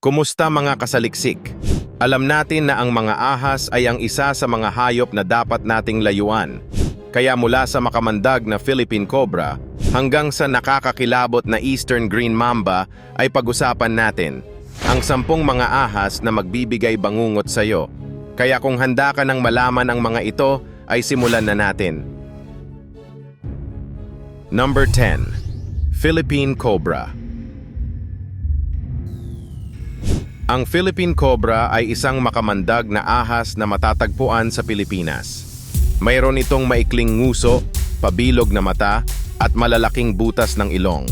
Kumusta mga kasaliksik? Alam natin na ang mga ahas ay ang isa sa mga hayop na dapat nating layuan. Kaya mula sa makamandag na Philippine Cobra hanggang sa nakakakilabot na Eastern Green Mamba ay pag-usapan natin ang sampung mga ahas na magbibigay bangungot sa iyo. Kaya kung handa ka ng malaman ang mga ito, ay simulan na natin. Number 10. Philippine Cobra Ang Philippine Cobra ay isang makamandag na ahas na matatagpuan sa Pilipinas. Mayroon itong maikling nguso, pabilog na mata, at malalaking butas ng ilong.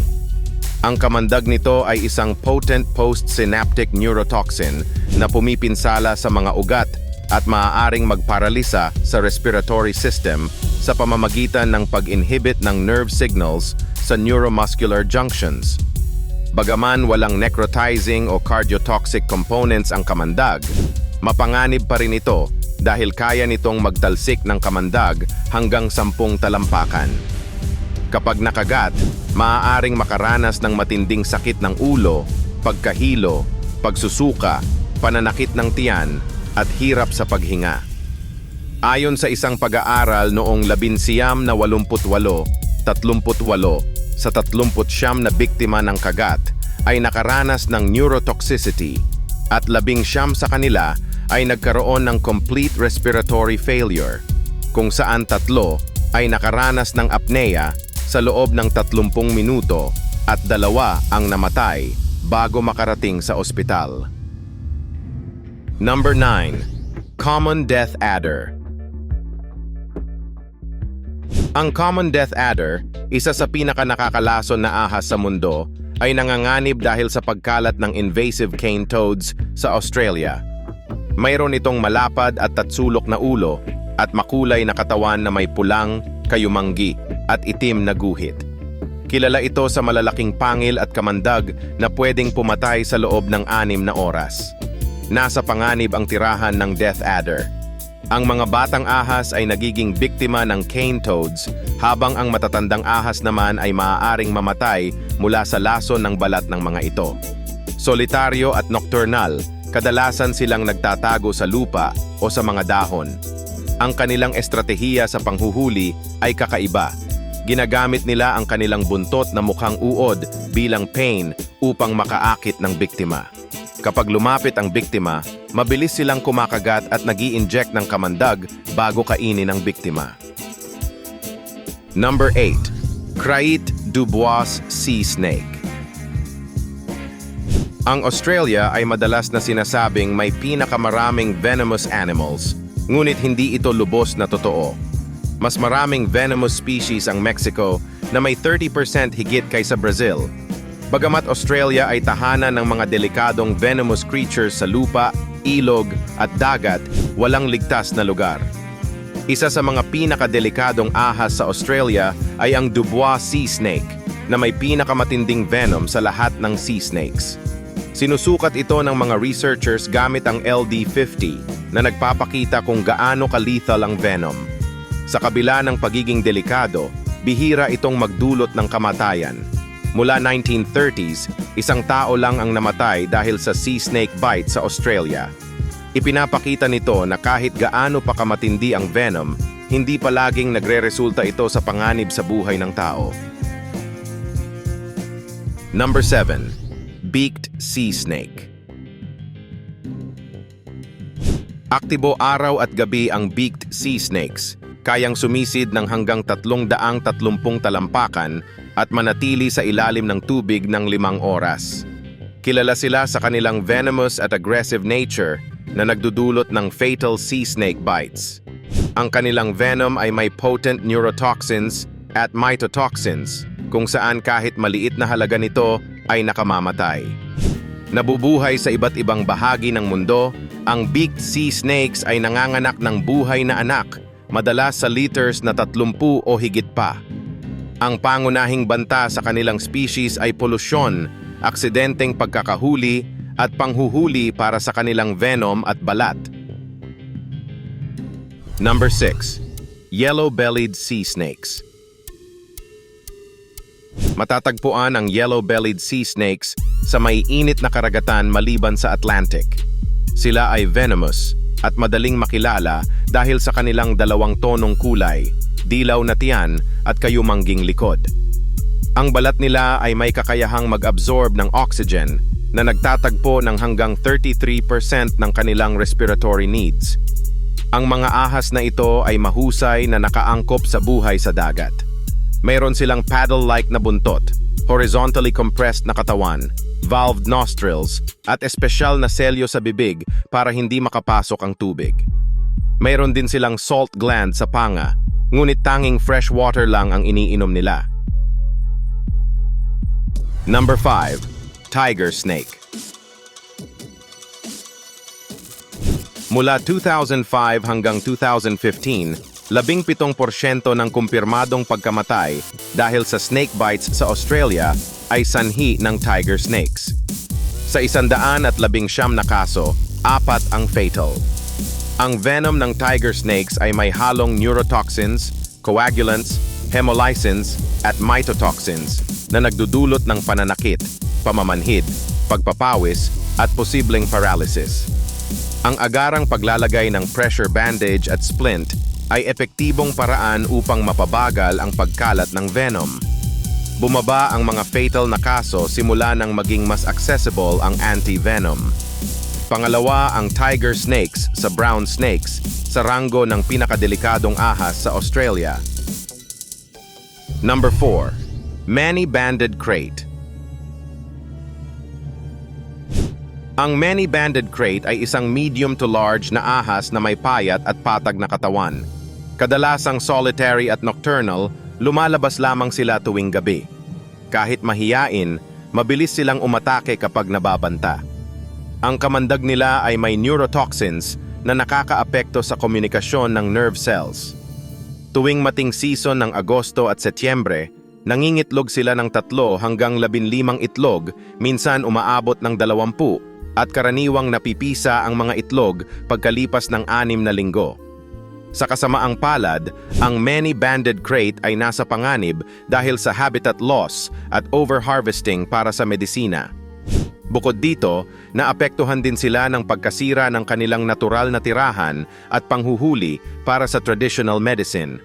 Ang kamandag nito ay isang potent postsynaptic neurotoxin na pumipinsala sa mga ugat at maaaring magparalisa sa respiratory system sa pamamagitan ng pag-inhibit ng nerve signals sa neuromuscular junctions. Bagaman walang necrotizing o cardiotoxic components ang kamandag, mapanganib pa rin ito dahil kaya nitong magtalsik ng kamandag hanggang sampung talampakan. Kapag nakagat, maaaring makaranas ng matinding sakit ng ulo, pagkahilo, pagsusuka, pananakit ng tiyan, at hirap sa paghinga. Ayon sa isang pag-aaral noong labinsiyam na 88, 38 sa 39 na biktima ng kagat ay nakaranas ng neurotoxicity at labing siyam sa kanila ay nagkaroon ng complete respiratory failure kung saan tatlo ay nakaranas ng apnea sa loob ng 30 minuto at dalawa ang namatay bago makarating sa ospital. Number 9. Common Death Adder Ang Common Death Adder, isa sa pinakanakakalason na ahas sa mundo, ay nanganganib dahil sa pagkalat ng invasive cane toads sa Australia. Mayroon itong malapad at tatsulok na ulo at makulay na katawan na may pulang, kayumanggi at itim na guhit. Kilala ito sa malalaking pangil at kamandag na pwedeng pumatay sa loob ng anim na oras. Nasa panganib ang tirahan ng Death Adder. Ang mga batang ahas ay nagiging biktima ng cane toads habang ang matatandang ahas naman ay maaaring mamatay mula sa lason ng balat ng mga ito. Solitaryo at nocturnal, kadalasan silang nagtatago sa lupa o sa mga dahon. Ang kanilang estratehiya sa panghuhuli ay kakaiba. Ginagamit nila ang kanilang buntot na mukhang uod bilang pain upang makaakit ng biktima. Kapag lumapit ang biktima, mabilis silang kumakagat at nag inject ng kamandag bago kainin ang biktima. Number 8. Crait Dubois Sea Snake Ang Australia ay madalas na sinasabing may pinakamaraming venomous animals, ngunit hindi ito lubos na totoo. Mas maraming venomous species ang Mexico na may 30% higit kaysa Brazil. Bagamat Australia ay tahanan ng mga delikadong venomous creatures sa lupa, ilog at dagat, walang ligtas na lugar. Isa sa mga pinakadelikadong ahas sa Australia ay ang Dubois sea snake na may pinakamatinding venom sa lahat ng sea snakes. Sinusukat ito ng mga researchers gamit ang LD50 na nagpapakita kung gaano ka-lethal ang venom. Sa kabila ng pagiging delikado, bihira itong magdulot ng kamatayan. Mula 1930s, isang tao lang ang namatay dahil sa sea snake bite sa Australia. Ipinapakita nito na kahit gaano pa kamatindi ang venom, hindi palaging nagre-resulta ito sa panganib sa buhay ng tao. Number 7. Beaked Sea Snake Aktibo araw at gabi ang beaked sea snakes, kayang sumisid ng hanggang 330 talampakan at manatili sa ilalim ng tubig ng limang oras. Kilala sila sa kanilang venomous at aggressive nature na nagdudulot ng fatal sea snake bites. Ang kanilang venom ay may potent neurotoxins at mitotoxins kung saan kahit maliit na halaga nito ay nakamamatay. Nabubuhay sa iba't ibang bahagi ng mundo, ang beaked sea snakes ay nanganganak ng buhay na anak, madalas sa liters na 30 o higit pa. Ang pangunahing banta sa kanilang species ay polusyon, aksidenteng pagkakahuli, at panghuhuli para sa kanilang venom at balat. Number 6. Yellow-bellied sea snakes. Matatagpuan ang yellow-bellied sea snakes sa may init na karagatan maliban sa Atlantic. Sila ay venomous at madaling makilala dahil sa kanilang dalawang tonong kulay, dilaw na tiyan at kayumangging likod. Ang balat nila ay may kakayahang mag-absorb ng oxygen na nagtatagpo ng hanggang 33% ng kanilang respiratory needs. Ang mga ahas na ito ay mahusay na nakaangkop sa buhay sa dagat. Mayroon silang paddle-like na buntot, horizontally compressed na katawan, valved nostrils, at espesyal na selyo sa bibig para hindi makapasok ang tubig. Mayroon din silang salt gland sa panga, ngunit tanging fresh water lang ang iniinom nila. Number 5. Tiger Snake Mula 2005 hanggang 2015, 17% ng kumpirmadong pagkamatay dahil sa snake bites sa Australia ay sanhi ng tiger snakes. Sa isandaan at labing siyam na kaso, apat ang fatal. Ang venom ng tiger snakes ay may halong neurotoxins, coagulants, hemolysins, at mitotoxins na nagdudulot ng pananakit, pamamanhid, pagpapawis, at posibleng paralysis. Ang agarang paglalagay ng pressure bandage at splint ay epektibong paraan upang mapabagal ang pagkalat ng venom. Bumaba ang mga fatal na kaso simula nang maging mas accessible ang anti-venom. Pangalawa ang tiger snakes sa brown snakes sa ranggo ng pinakadelikadong ahas sa Australia. Number 4. Many-banded crate Ang many-banded crate ay isang medium to large na ahas na may payat at patag na katawan. Kadalasang solitary at nocturnal, lumalabas lamang sila tuwing gabi. Kahit mahiyain, mabilis silang umatake kapag nababanta. Ang kamandag nila ay may neurotoxins na nakakaapekto sa komunikasyon ng nerve cells. Tuwing mating season ng Agosto at Setyembre, nangingitlog sila ng tatlo hanggang labinlimang itlog, minsan umaabot ng dalawampu, at karaniwang napipisa ang mga itlog pagkalipas ng anim na linggo. Sa kasamaang palad, ang many-banded crate ay nasa panganib dahil sa habitat loss at overharvesting para sa medisina. Bukod dito, naapektuhan din sila ng pagkasira ng kanilang natural na tirahan at panghuhuli para sa traditional medicine.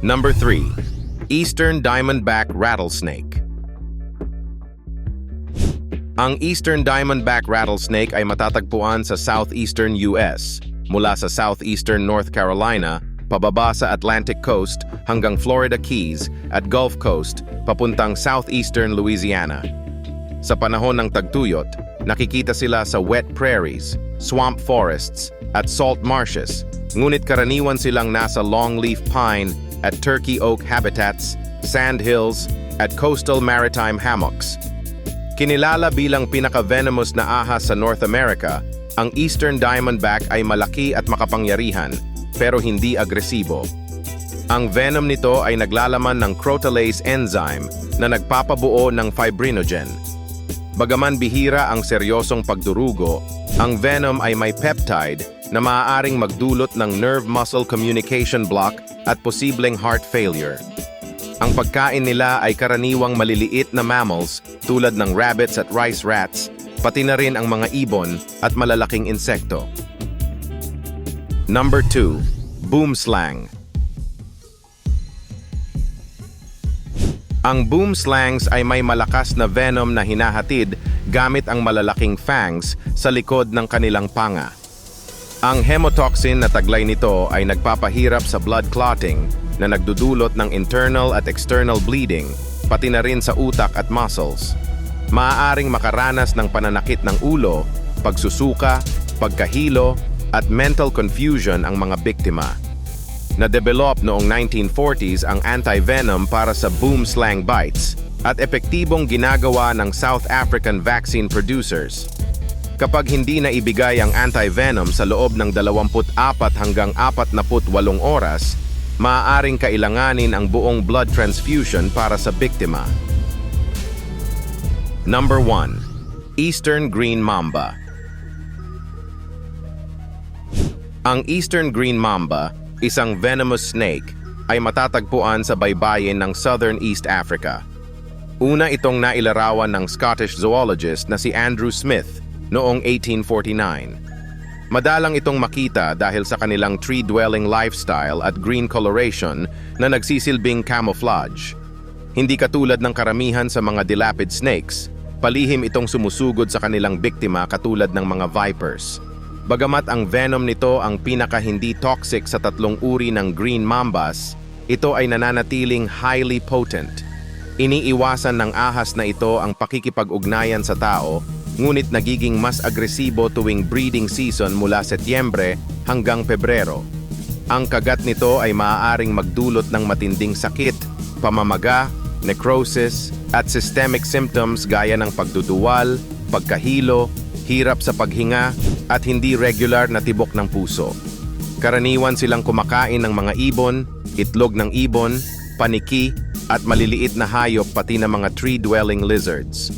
Number 3. Eastern Diamondback Rattlesnake Ang Eastern Diamondback Rattlesnake ay matatagpuan sa southeastern US, mula sa southeastern North Carolina, pababa sa Atlantic Coast hanggang Florida Keys at Gulf Coast papuntang southeastern Louisiana. Sa panahon ng tagtuyot, nakikita sila sa wet prairies, swamp forests, at salt marshes, ngunit karaniwan silang nasa longleaf pine at turkey oak habitats, sand hills, at coastal maritime hammocks. Kinilala bilang pinaka-venomous na ahas sa North America, ang Eastern Diamondback ay malaki at makapangyarihan, pero hindi agresibo. Ang venom nito ay naglalaman ng crotalase enzyme na nagpapabuo ng fibrinogen. Bagaman bihira ang seryosong pagdurugo, ang venom ay may peptide na maaaring magdulot ng nerve-muscle communication block at posibleng heart failure. Ang pagkain nila ay karaniwang maliliit na mammals tulad ng rabbits at rice rats, pati na rin ang mga ibon at malalaking insekto. Number 2. Boomslang Ang boomslangs ay may malakas na venom na hinahatid gamit ang malalaking fangs sa likod ng kanilang panga. Ang hemotoxin na taglay nito ay nagpapahirap sa blood clotting na nagdudulot ng internal at external bleeding, pati na rin sa utak at muscles. Maaaring makaranas ng pananakit ng ulo, pagsusuka, pagkahilo, at mental confusion ang mga biktima. Na-develop noong 1940s ang anti-venom para sa boom slang bites at epektibong ginagawa ng South African vaccine producers. Kapag hindi na ibigay ang anti-venom sa loob ng 24 hanggang 48 oras, maaaring kailanganin ang buong blood transfusion para sa biktima. Number 1. Eastern Green Mamba Ang Eastern Green Mamba, isang venomous snake, ay matatagpuan sa baybayin ng Southern East Africa. Una itong nailarawan ng Scottish zoologist na si Andrew Smith noong 1849. Madalang itong makita dahil sa kanilang tree-dwelling lifestyle at green coloration na nagsisilbing camouflage. Hindi katulad ng karamihan sa mga dilapid snakes, palihim itong sumusugod sa kanilang biktima katulad ng mga vipers. Bagamat ang venom nito ang pinaka hindi toxic sa tatlong uri ng green mambas, ito ay nananatiling highly potent. Iniiwasan ng ahas na ito ang pakikipag-ugnayan sa tao, ngunit nagiging mas agresibo tuwing breeding season mula Setyembre hanggang Pebrero. Ang kagat nito ay maaaring magdulot ng matinding sakit, pamamaga, necrosis, at systemic symptoms gaya ng pagduduwal, pagkahilo, hirap sa paghinga, at hindi regular na tibok ng puso. Karaniwan silang kumakain ng mga ibon, itlog ng ibon, paniki, at maliliit na hayop pati ng mga tree-dwelling lizards.